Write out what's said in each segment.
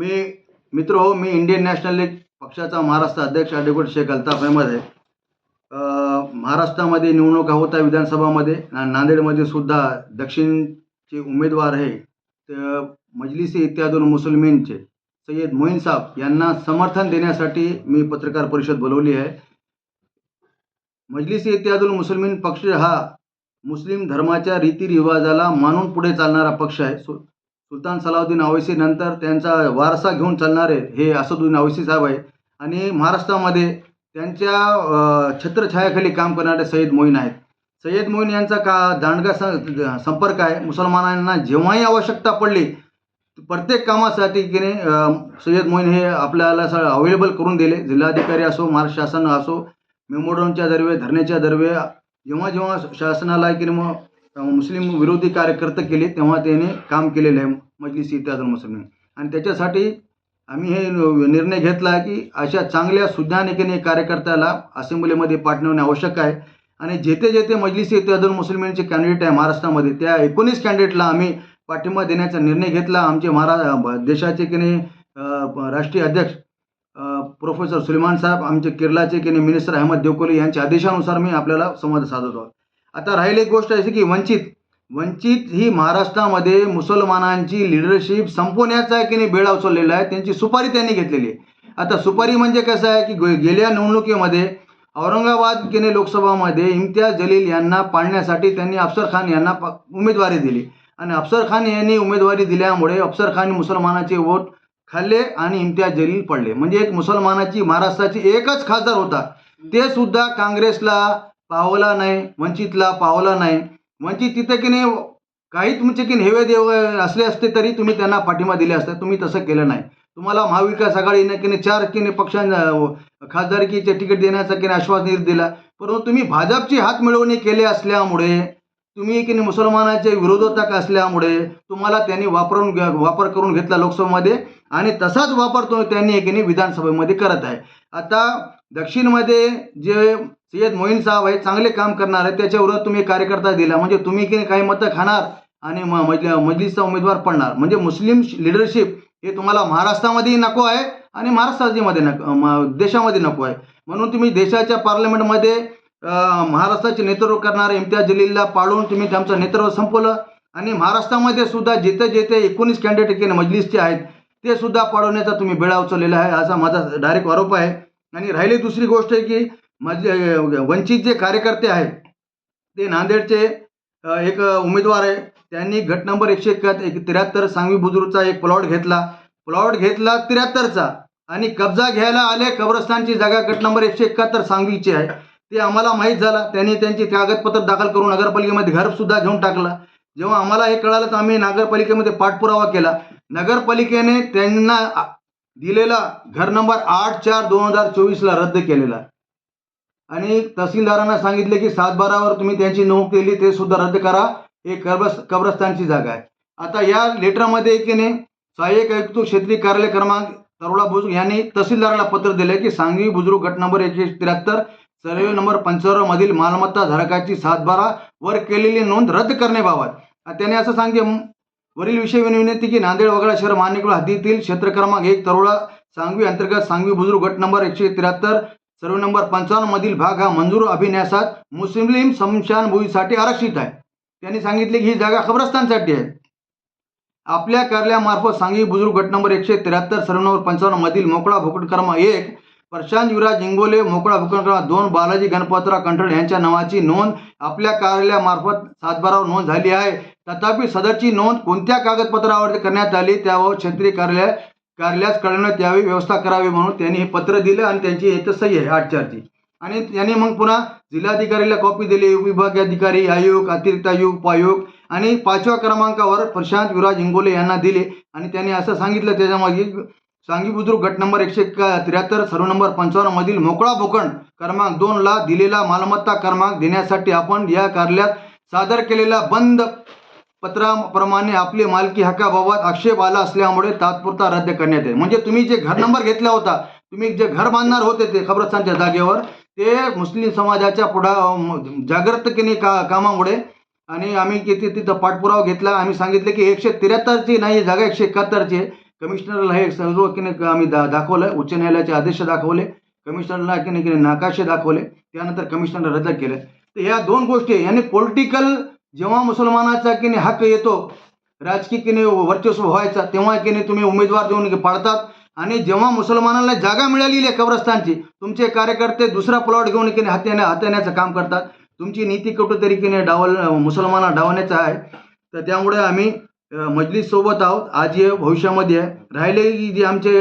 मी मित्र हो मी Indian national league पक्षाचा महाराष्ट्र अध्यक्ष ॲडव्होकेट शेख अल्ताफ अहमद आहे. महाराष्ट्रामध्ये निवडणुका होत आहे विधानसभामध्ये. नांदेडमध्ये सुद्धा दक्षिणचे उमेदवार आहे. तर मजलिसी इत्यादून मुस्लिमींचे सय्यद मोईन साहेब यांना समर्थन देण्यासाठी मी पत्रकार परिषद बोलवली आहे. मजलिसी इत्यादून मुस्लिमीन पक्ष हा मुस्लिम धर्माच्या रीतिरिवाजाला मानून पुढे चालणारा पक्ष आहे. सो सुलतान सलाउद्दीन अवैसी नंतर त्यांचा वारसा घेऊन चालणारे हे असदुद्दीन अवैसी साहेब आहे. आणि महाराष्ट्रामध्ये त्यांच्या छत्रछायाखाली काम करणारे सय्यद मोईन आहेत. सय्यद मोईन यांचा का दांडगा स- संपर्क आहे? मुसलमानांना जेव्हाही आवश्यकता पडली प्रत्येक कामासाठी की नाही सय्यद मोईन हे आपल्याला सगळं अवेलेबल करून दिले. जिल्हाधिकारी असो महाराष्ट्र शासन असो मेमोरमच्या दरवे धरण्याच्या दरवे जेव्हा जेव्हा शासनाला की मग मुस्लिम विरोधी कार्यकर्ते केले तेव्हा त्याने काम केलेलं आहे मजलिस इतिहादल मुस्लिम. आणि त्याच्यासाठी आम्ही हे निर्णय घेतला की अशा चांगल्या सुज्ञानिकेने कार्यकर्त्याला असेंब्लीमध्ये पाठवणे आवश्यक आहे. आणि जेथे जेथे मजलिसी इत्यादुल मुस्लिमींचे कॅन्डिडेट आहे महाराष्ट्रामध्ये त्या एकोणीस कॅन्डिडेटला आम्ही पाठिंबा देण्याचा निर्णय घेतला. आमचे महारा देशाचे की नाही राष्ट्रीय अध्यक्ष प्रोफेसर सुलेमान साहेब आमचे केरळाचे की नाही मिनिस्टर अहमद देवकोली यांच्या आदेशानुसार मी आपल्याला संवाद साधत आहोत. आता राहिली एक गोष्ट अशी की वंचित. वंचित ही महाराष्ट्रामध्ये मुसलमानांची लिडरशिप संपवण्याचा की नाही बेळा उचललेला आहे त्यांची सुपारी त्यांनी घेतलेली आहे. आता सुपारी म्हणजे कसं आहे की गे- गेल्या निवडणुकीमध्ये औरंगाबाद केने लोकसभामध्ये इम्तियाज जलील यांना पाळण्यासाठी त्यांनी अफसर खान यांना प- उमेदवारी दिली. आणि अफसर खान यांनी उमेदवारी दिल्यामुळे अफसर खान मुसलमानाचे वोट खाल्ले आणि इम्तियाज जलील पडले. म्हणजे एक मुसलमानाची महाराष्ट्राची एकच खासदार होता. ते सुद्धा काँग्रेसला पावला नाही वंचितला पावला नाही. वंचित तिथे की नाही काही तुमचे म्हणजे की हेवे देव असले असते तरी तुम्ही त्यांना पाठिंबा दिले असता. तुम्ही तसं केलं नाही. तुम्हाला महाविकास आघाडीने की नाही चार की नाही पक्षांना खासदारकीचे तिकीट देण्याचा की नाही आश्वासन दिला परंतु तुम्ही भाजपची हात मिळवणी केली असल्यामुळे तुम्ही की नाही मुसलमानाचे विरोधक असल्यामुळे तुम्हाला त्यांनी वापरून घ्या- वापर करून घेतला लोकसभेमध्ये आणि तसाच वापर तो त्यांनी की नाही विधानसभेमध्ये करत आहे. आता दक्षिणमध्ये जे सय्यद मोईन साहेब आहे चांगले काम करणार आहे त्याच्यावर तुम्ही कार्यकर्ता दिला. म्हणजे तुम्ही की नाही काही मतं खाणार आणि म- मजलिसचा उमेदवार पडणार. म्हणजे मुस्लिम लिडरशिप हे तुम्हाला महाराष्ट्रामध्येही नको आहे आणि महाराष्ट्रामध्ये नको म- देशामध्ये नको आहे. म्हणून तुम्ही देशाच्या पार्लमेंटमध्ये महाराष्ट्राचे नेतृत्व करणारे इम्तियाज जलीलला पाळून तुम्ही त्यांचं नेतृत्व संपवलं आणि महाराष्ट्रामध्ये सुद्धा जिथे जिथे एकोणीस कॅन्डिडेट मजलिसचे आहेत ते सुद्धा पाडवण्याचा तुम्ही बेळा उचललेला आहे असा माझा डायरेक्ट आरोप आहे. आणि राहिली दुसरी गोष्ट आहे की माझे वंचित जे कार्यकर्ते आहेत ते नांदेडचे एक उमेदवार आहे. त्यांनी गट नंबर एकशे एक त्र्याहत्तर सांगवी बुजुर्गचा एक प्लॉट घेतला. प्लॉट घेतला त्र्याहत्तरचा. आणि कब्जा घ्यायला आले कब्रस्तानची जागा गट नंबर एकशे एकाहत्तर सांगवीची आहे. ते आम्हाला माहीत झालं. त्यांनी त्यांची कागदपत्र दाखल करून नगरपालिकेमध्ये घरसुद्धा घेऊन टाकलं. जेव्हा आम्हाला हे कळालं तर आम्ही नगरपालिकेमध्ये पाठपुरावा केला. नगरपालिकेने त्यांना दिलेला घर नंबर आठ चार दोन हजार चोवीसला रद्द केलेला आणि तहसीलदारांना सांगितले की सातबारावर तुम्ही त्यांची नोंद केली ते सुद्धा रद्द करा. हे कब्रस कब्रस्तानची जागा आहे. आता या लेटरमध्ये की नाही? सहाय्यक आयुक्त क्षेत्रीय कार्यालय क्रमांक तरुळा बुजुर्ग यांनी तहसीलदाराला पत्र दिले की सांगवी बुजुर्ग गट नंबर एकशे त्र्याहत्तर सर्वे नंबर पंचावन्न मधील मालमत्ता धारकाची सातबारा वर केलेली नोंद रद्द करण्याबाबत. त्याने असं सांगितले वरील विषय विनंती की नांदेड वगळा शहर मान्यकुळ हद्दीतील क्षेत्र क्रमांक एक तरोडा सांगवी अंतर्गत सांगवी बुजुर्ग गट नंबर एकशे त्र्याहत्तर सर्व नंबर पंचावन्न मधील भाग हा मंजूर अभिन्यासात मुस्लिम समशानभूमीसाठी आरक्षित आहे. त्यांनी सांगितले की ही जागा खबरस्तानसाठी आहे. आपल्या कार्यालयामार्फत सांगवी बुजुर्ग गट नंबर एकशे त्र्याहत्तर सर्व नंबर पंचावन्न मधील मोकळा भूखंड क्रमांक एक प्रशांत युवराज इंगोले मोकळा भूखंड दोन बालाजी गणपतराव कंठळ यांच्या नावाची नोंद आपल्या कार्यालयामार्फत सातबारावर नोंद झाली आहे. तथापि सदरची नोंद कोणत्या कागदपत्रावरती करण्यात आली त्यावर क्षेत्रीय कार्यालय कार्यालयास कळवण्यात यावी व्यवस्था करावी म्हणून त्यांनी हे पत्र दिलं आणि त्यांची इथं सही आहे आठ चारची. आणि त्यांनी मग पुन्हा जिल्हाधिकारीला कॉपी दिली उपविभागीय अधिकारी आयोग अतिरिक्त आयोग उपायोग आणि पाचव्या क्रमांकावर प्रशांत युवराज इंगोले यांना दिले. आणि त्यांनी असं सांगितलं त्याच्यामागे सांगी बुद्रुक गट नंबर एकशे त्र्याहत्तर सर्व नंबर पंचावन्न मधील मोकळा भूखंड क्रमांक दोनला दिलेला मालमत्ता क्रमांक देण्यासाठी आपण या कार्यालयात सादर केलेला बंद पत्राप्रमाणे आपली मालकी हक्काबाबत आक्षेप आला असल्यामुळे तात्पुरता रद्द करण्यात येईल. म्हणजे तुम्ही जे घर नंबर घेतला होता तुम्ही जे घर बांधणार होते ते खबरस्थानच्या जागेवर ते मुस्लिम समाजाच्या पुढा जागृतकीने का कामामुळे. आणि आम्ही किती तिथं पाठपुरावा घेतला आम्ही सांगितले की एकशे त्र्याहत्तरची नाही जागा एकशे एकाहत्तरची आहे. कमिशनरला हे सर्व की नाही आम्ही दा दाखवलं उच्च न्यायालयाचे आदेश दाखवले कमिशनरला की नाही नाकाशे दाखवले त्यानंतर कमिशनर रद्द केले. तर ह्या दोन गोष्टी यांनी याने पॉलिटिकल जेव्हा मुसलमानाचा की नाही हक्क येतो राजकीय की नाही वर्चस्व व्हायचा तेव्हा की नाही तुम्ही उमेदवार देऊन पाळतात आणि जेव्हा मुसलमानांना जागा मिळालेली आहे कब्रस्तानची तुमचे कार्यकर्ते दुसरा प्लॉट घेऊन की नाही हत्याने हत्याण्याचं काम करतात. तुमची नीती कुठंतरी की नाही डावल मुसलमाना डावण्याचं आहे. तर त्यामुळे आम्ही मजलीस सोबत आहोत. आज आहे भविष्यामध्ये आहे राहिले की जे आमचे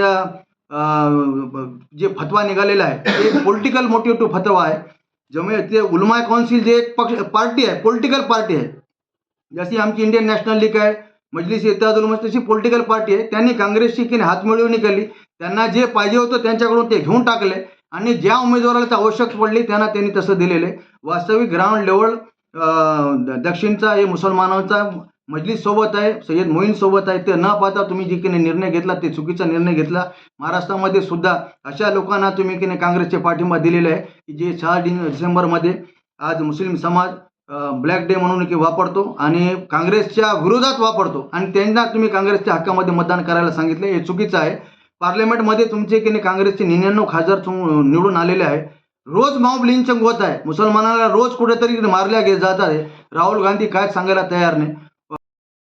जे फतवा निघालेला आहे ते पॉलिटिकल मोटिव्ह फतवा आहे. जमे ते उलमा कौन्सिल जे एक पक्ष पार्टी आहे पॉलिटिकल पार्टी आहे. जशी आमची इंडियन नॅशनल लीग आहे मजलिस इत्यादुल मज तशी पॉलिटिकल पार्टी आहे. त्यांनी काँग्रेसची की हात हातमिळवणी केली. त्यांना जे पाहिजे होतं त्यांच्याकडून ते घेऊन टाकले. आणि ज्या उमेदवाराला ते आवश्यक पडली त्यांना त्यांनी तसं दिलेलं आहे. वास्तविक ग्राउंड लेवल दक्षिणचा हे मुसलमानांचा मजलिस सोबत आहे सय्यद मोईन सोबत आहे ते न पाहता तुम्ही जे की नाही निर्णय घेतला ते चुकीचा निर्णय घेतला. महाराष्ट्रामध्ये सुद्धा अशा लोकांना तुम्ही की नाही काँग्रेसचे पाठिंबा दिलेला आहे की जे सहा डिसेंबरमध्ये आज मुस्लिम समाज ब्लॅक डे म्हणून की वापरतो आणि काँग्रेसच्या विरोधात वापरतो. आणि त्यांना तुम्ही काँग्रेसच्या हक्कामध्ये मतदान करायला सांगितलं हे चुकीचं आहे. पार्लमेंटमध्ये तुमचे की नाही काँग्रेसचे निन्याण्णव खासदार निवडून आलेले आहे. रोज मॉब लिंचंग होत आहे. मुसलमानाला रोज कुठेतरी मारल्या गे जात आहे राहुल गांधी काय सांगायला तयार नाही?